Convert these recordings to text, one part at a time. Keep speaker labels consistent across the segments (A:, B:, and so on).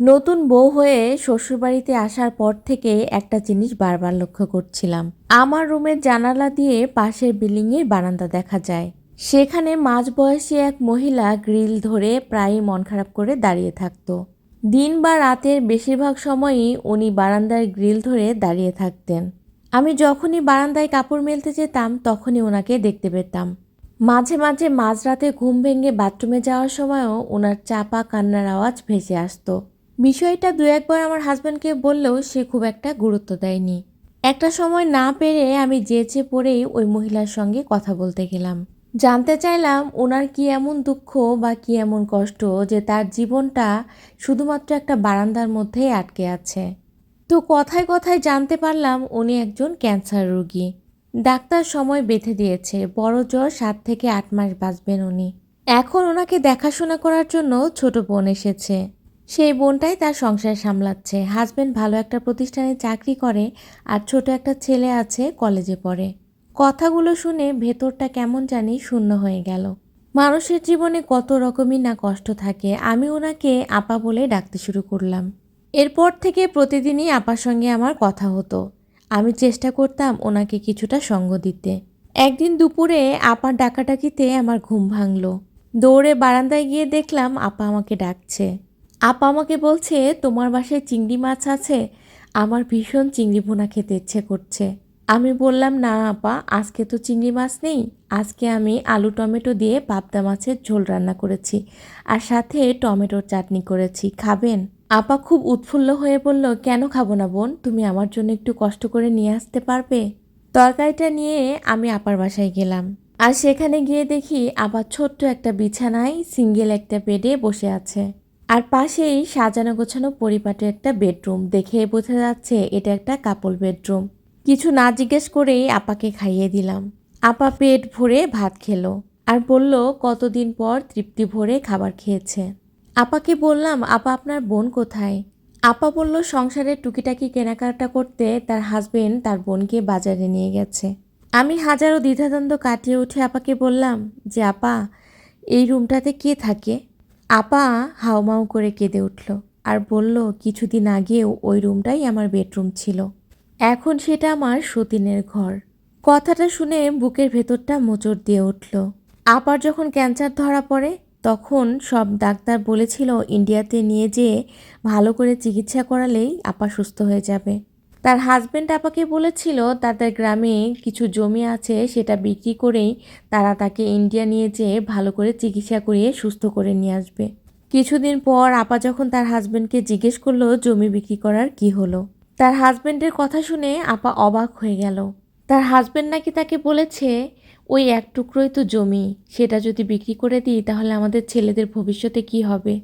A: নতুন বউ হয়ে শ্বশুরবাড়িতে আসার পর থেকে একটা জিনিস বারবার লক্ষ্য করছিলাম। আমার রুমের জানালা দিয়ে পাশের বিল্ডিংয়ের বারান্দা দেখা যায়। সেখানে মাঝবয়সী এক মহিলা গ্রিল ধরে প্রায়ই মন খারাপ করে দাঁড়িয়ে থাকতো। দিন বা রাতের বেশিরভাগ সময়ই উনি বারান্দার গ্রিল ধরে দাঁড়িয়ে থাকতেন। আমি যখনই বারান্দায় কাপড় মেলতে যেতাম, তখনই ওনাকে দেখতে পেতাম। মাঝে মাঝে মাঝরাতে ঘুম ভেঙে বাথরুমে যাওয়ার সময়ও ওনার চাপা কান্নার আওয়াজ ভেসে আসতো। বিষয়টা দু একবার আমার হাজব্যান্ডকে বললেও সে খুব একটা গুরুত্ব দেয়নি। একটা সময় না পেরে আমি যেচে পড়েই ওই মহিলার সঙ্গে কথা বলতে গেলাম। জানতে চাইলাম ওনার কি এমন দুঃখ বা কি এমন কষ্ট যে তার জীবনটা শুধুমাত্র একটা বারান্দার মধ্যেই আটকে আছে। তো কথায় কথায় জানতে পারলাম উনি একজন ক্যান্সার রোগী। ডাক্তার সময় বেঁধে দিয়েছে, বড় জ্বর সাত থেকে আট মাস বাঁচবেন উনি। এখন ওনাকে দেখাশোনা করার জন্য ছোট বোন এসেছে। সেই বোনটাই তার সংসার সামলাচ্ছে। হাজবেন্ড ভালো একটা প্রতিষ্ঠানে চাকরি করে আর ছোট একটা ছেলে আছে, কলেজে পড়ে। কথাগুলো শুনে ভেতরটা কেমন জানি শূন্য হয়ে গেল। মানুষের জীবনে কত রকমই না কষ্ট থাকে, আমি ওনাকে আপা বলে ডাকতে শুরু করলাম। এরপর থেকে প্রতিদিনই আপার সঙ্গে আমার কথা হতো। আমি চেষ্টা করতাম ওনাকে কিছুটা সঙ্গ দিতে। একদিন দুপুরে আপার ডাকাডাকিতে আমার ঘুম ভাঙলো। দৌড়ে বারান্দায় গিয়ে দেখলাম আপা আমাকে ডাকছে। আপা আমাকে বলছে, তোমার বাসায় চিংড়ি মাছ আছে, আমার ভীষণ চিংড়ি ভুনা খেতে ইচ্ছে করছে। আমি বললাম, না আপা, আজকে তো চিংড়ি মাছ নেই, আজকে আমি আলু টমেটো দিয়ে পাবদা মাছের ঝোল রান্না করেছি আর সাথে টমেটোর চাটনি করেছি, খাবেন? আপা খুব উৎফুল্ল হয়ে বলল, কেন খাব না বোন, তুমি আমার জন্য একটু কষ্ট করে নিয়ে আসতে পারবে? তরকারিটা নিয়ে আমি আপার বাসায় গেলাম আর সেখানে গিয়ে দেখি আবার ছোট্ট একটা বিছানায় সিঙ্গেল একটা বেডে বসে আছে। আর পাশেই সাজানো গোছানো পরিপাটি একটা বেডরুম দেখে বোঝা যাচ্ছে এটা একটা কাপল বেডরুম। কিছু না জিজ্ঞেস করেই আপাকে খাইয়ে দিলাম। আপা পেট ভরে ভাত খেলো আর বলল, কতদিন পর তৃপ্তি ভরে খাবার খেয়েছে? আপাকে বললাম, আপা, আপনার বোন কোথায়? আপা বলল, সংসারের টুকিটাকি কেনাকাটা করতে তার হাজবেন্ড তার বোনকে বাজারে নিয়ে গেছে। আমি হাজারো দ্বিধাদ্বন্দ্ব কাটিয়ে উঠে আপাকে বললাম, যে আপা, এই রুমটাতে কে থাকে? আপা হাউমাউ করে কেঁদে উঠল আর বলল, কিছুদিন আগেও ওই রুমটাই আমার বেডরুম ছিল। এখন সেটা আমার সতীনের ঘর। কথাটা শুনে বুকের ভেতরটা মোচড় দিয়ে উঠল। আপার যখন ক্যান্সার ধরা পড়ে, তখন সব ডাক্তার বলেছিল, ইন্ডিয়াতে নিয়ে যেয়ে ভালো করে চিকিৎসা করালেই আপা সুস্থ হয়ে যাবে। তার হাজবেন্ড আপাকে বলেছিল, তাদের গ্রামে কিছু জমি আছে, সেটা বিক্রি করেই তারা তাকে ইন্ডিয়া নিয়ে যেয়ে ভালো করে চিকিৎসা করিয়ে সুস্থ করে নিয়ে আসবে। কিছুদিন পর আপা যখন তার হাজব্যান্ডকে জিজ্ঞেস করল জমি বিক্রি করার কি হলো, তার হাজবেন্ডের কথা শুনে আপা অবাক হয়ে গেল। তার হাজবেন্ড নাকি তাকে বলেছে, ওই এক টুকরোই তো জমি, সেটা যদি বিক্রি করে দিই তাহলে আমাদের ছেলেদের ভবিষ্যতে কি হবে?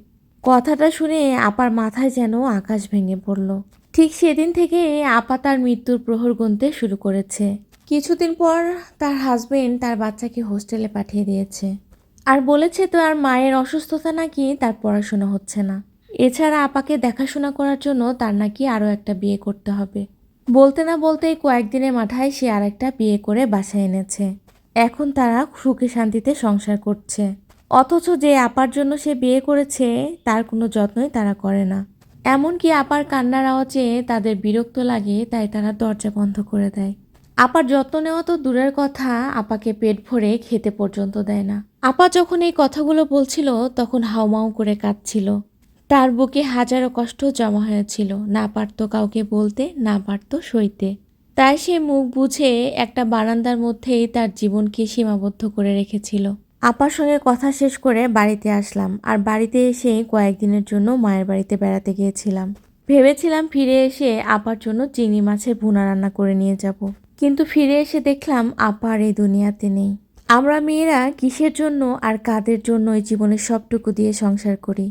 A: কথাটা শুনে আপার মাথায় যেন আকাশ ভেঙে পড়ল। ঠিক সেদিন থেকে আপা তার মৃত্যুর প্রহর গুনতে শুরু করেছে। কিছুদিন পর তার হাজবেন্ড তার বাচ্চাকে হোস্টেলে পাঠিয়ে দিয়েছে। আর বলেছে তো আর মায়ের অসুস্থতা নাকি তার পড়াশোনা হচ্ছে না। এছাড়া আপাকে দেখাশোনা করার জন্য তার নাকি আরও একটা বিয়ে করতে হবে। বলতে না বলতেই কয়েকদিনের মাথায় সে আরেকটা বিয়ে করে বাসায় এনেছে। এখন তারা সুখে শান্তিতে সংসার করছে। অথচ যে আপার জন্য সে বিয়ে করেছে, তার কোনো যত্নই তারা করে না। এমনকি আপার কান্নার আওয়াজে তাদের বিরক্ত লাগে, তাই তারা দরজা বন্ধ করে দেয়। আপার যত্ন নেওয়া তো দূরের কথা, আপাকে পেট ভরে খেতে পর্যন্ত দেয় না। আপা যখন এই কথাগুলো বলছিল, তখন হাউমাউ করে কাঁদছিল। তার বুকে হাজারো কষ্ট জমা হয়েছিল, না পারতো কাউকে বলতে, না পারতো সইতে। তাই সে মুখ বুঝে একটা বারান্দার মধ্যেই তার জীবনকে সীমাবদ্ধ করে রেখেছিল। আপার সঙ্গে কথা শেষ করে বাড়িতে আসলাম। আর বাড়িতে এসে কয়েকদিনের জন্য মায়ের বাড়িতে বেড়াতে গিয়েছিলাম। ভেবেছিলাম ফিরে এসে আপার জন্য চিংড়ি মাছের ভুনা রান্না করে নিয়ে যাব। কিন্তু ফিরে এসে দেখলাম আপার এই দুনিয়াতে নেই। আমরা মেয়েরা কিসের জন্য আর কাদের জন্য এই জীবনের সবটুকু দিয়ে সংসার করি?